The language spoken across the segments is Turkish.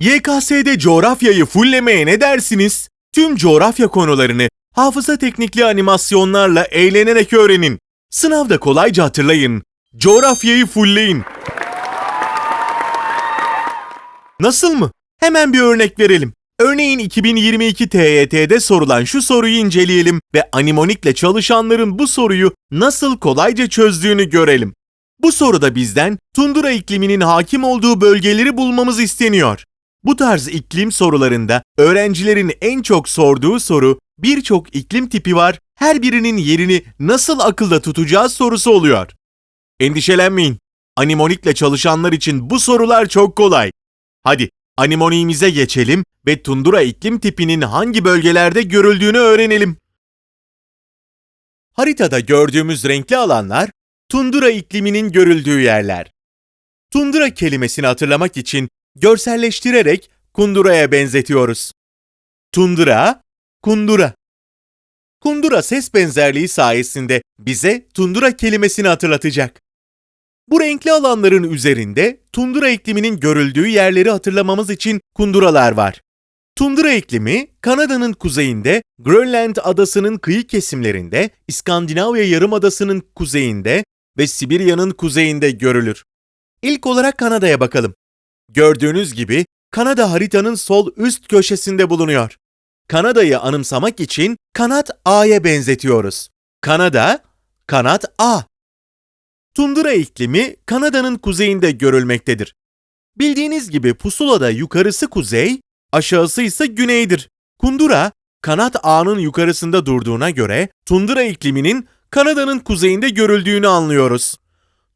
YKS'de coğrafyayı fullemeye ne dersiniz? Tüm coğrafya konularını hafıza teknikli animasyonlarla eğlenerek öğrenin. Sınavda kolayca hatırlayın. Coğrafyayı fullleyin. Nasıl mı? Hemen bir örnek verelim. Örneğin 2022 TYT'de sorulan şu soruyu inceleyelim ve Animonik'le çalışanların bu soruyu nasıl kolayca çözdüğünü görelim. Bu soruda bizden tundra ikliminin hakim olduğu bölgeleri bulmamız isteniyor. Bu tarz iklim sorularında öğrencilerin en çok sorduğu soru birçok iklim tipi var, her birinin yerini nasıl akılda tutacağız sorusu oluyor. Endişelenmeyin. Animonik'le çalışanlar için bu sorular çok kolay. Hadi animoniğimize geçelim ve tundra iklim tipinin hangi bölgelerde görüldüğünü öğrenelim. Haritada gördüğümüz renkli alanlar tundra ikliminin görüldüğü yerler. Tundra kelimesini hatırlamak için görselleştirerek kunduraya benzetiyoruz. Tundra, kundura. Kundura ses benzerliği sayesinde bize tundra kelimesini hatırlatacak. Bu renkli alanların üzerinde tundra ikliminin görüldüğü yerleri hatırlamamız için kunduralar var. Tundra iklimi Kanada'nın kuzeyinde, Grönland adasının kıyı kesimlerinde, İskandinavya yarımadasının kuzeyinde ve Sibirya'nın kuzeyinde görülür. İlk olarak Kanada'ya bakalım. Gördüğünüz gibi Kanada haritanın sol üst köşesinde bulunuyor. Kanada'yı anımsamak için kanat A'ya benzetiyoruz. Kanada, kanat A. Tundra iklimi Kanada'nın kuzeyinde görülmektedir. Bildiğiniz gibi pusulada yukarısı kuzey, aşağısı ise güneydir. Kundura, kanat A'nın yukarısında durduğuna göre tundra ikliminin Kanada'nın kuzeyinde görüldüğünü anlıyoruz.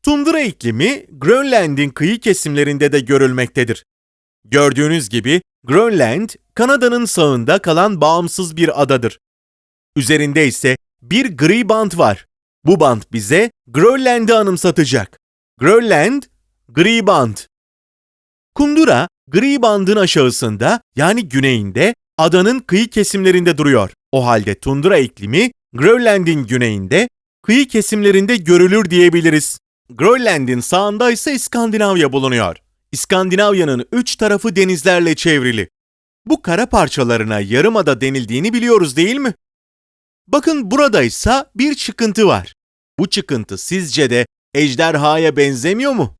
Tundra iklimi Grönland'in kıyı kesimlerinde de görülmektedir. Gördüğünüz gibi Grönland, Kanada'nın sağında kalan bağımsız bir adadır. Üzerinde ise bir gri bant var. Bu bant bize Grönland'i anımsatacak. Grönland, gri bant. Kundura, gri bandın aşağısında yani güneyinde adanın kıyı kesimlerinde duruyor. O halde tundra iklimi Grönland'in güneyinde, kıyı kesimlerinde görülür diyebiliriz. Grönland'in sağında ise İskandinavya bulunuyor. İskandinavya'nın üç tarafı denizlerle çevrili. Bu kara parçalarına yarımada denildiğini biliyoruz değil mi? Bakın burada ise bir çıkıntı var. Bu çıkıntı sizce de ejderhaya benzemiyor mu?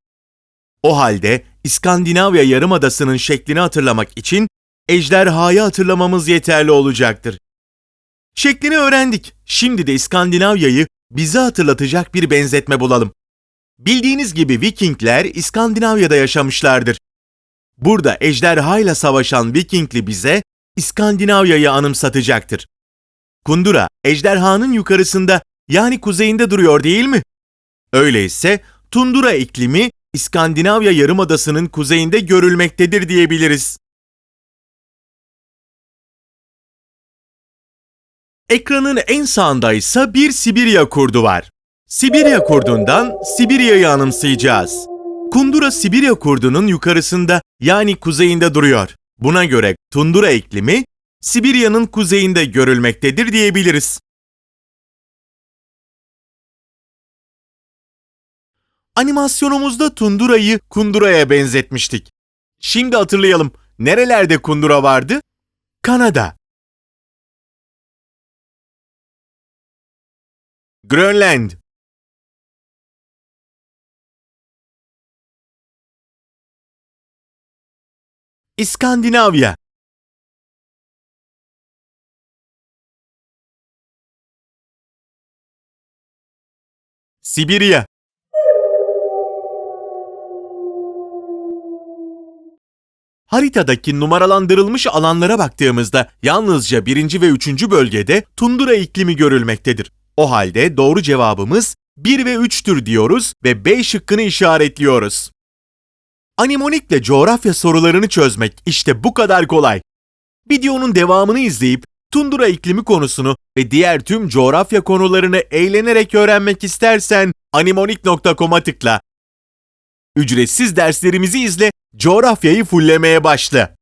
O halde İskandinavya yarımadasının şeklini hatırlamak için ejderhayı hatırlamamız yeterli olacaktır. Şeklini öğrendik. Şimdi de İskandinavya'yı bize hatırlatacak bir benzetme bulalım. Bildiğiniz gibi Vikingler İskandinavya'da yaşamışlardır. Burada ejderhayla savaşan Vikingli bize İskandinavya'yı anımsatacaktır. Kundura, ejderhanın yukarısında yani kuzeyinde duruyor değil mi? Öyleyse tundura iklimi İskandinavya yarımadasının kuzeyinde görülmektedir diyebiliriz. Ekranın en sağında ise bir Sibirya kurdu var. Sibirya kurdundan Sibirya'yı anımsayacağız. Kundura Sibirya kurdunun yukarısında yani kuzeyinde duruyor. Buna göre tundura iklimi Sibirya'nın kuzeyinde görülmektedir diyebiliriz. Animasyonumuzda tundurayı kunduraya benzetmiştik. Şimdi hatırlayalım. Nerelerde kundura vardı? Kanada. Grönland. İskandinavya. Sibirya. Haritadaki numaralandırılmış alanlara baktığımızda yalnızca birinci ve üçüncü bölgede tundura iklimi görülmektedir. O halde doğru cevabımız 1 ve 3'tür diyoruz ve B şıkkını işaretliyoruz. Animonikle coğrafya sorularını çözmek işte bu kadar kolay. Videonun devamını izleyip tundura iklimi konusunu ve diğer tüm coğrafya konularını eğlenerek öğrenmek istersen animonik.com'a tıkla. Ücretsiz derslerimizi izle, coğrafyayı fullemeye başla.